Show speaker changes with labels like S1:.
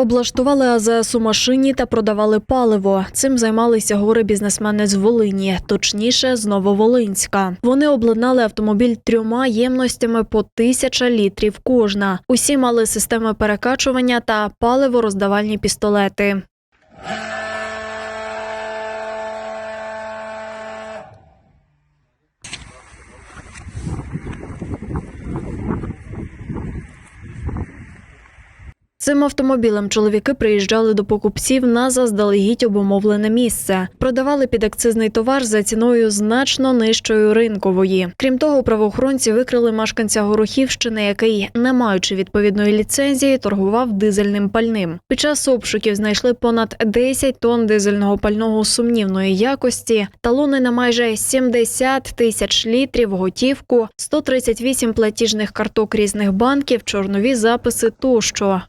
S1: Облаштували АЗС у машині та продавали паливо. Цим займалися гори бізнесмени з Волині, точніше з Нововолинська. Вони обладнали автомобіль трьома ємностями по тисяча літрів кожна. Усі мали системи перекачування та паливо-роздавальні пістолети. Цим автомобілем чоловіки приїжджали до покупців на заздалегідь обумовлене місце. Продавали підакцизний товар за ціною значно нижчою ринкової. Крім того, правоохоронці викрили мешканця Горохівщини, який, не маючи відповідної ліцензії, торгував дизельним пальним. Під час обшуків знайшли понад 10 тонн дизельного пального сумнівної якості, талони на майже 70 тисяч літрів, готівку, 138 платіжних карток різних банків, чорнові записи тощо.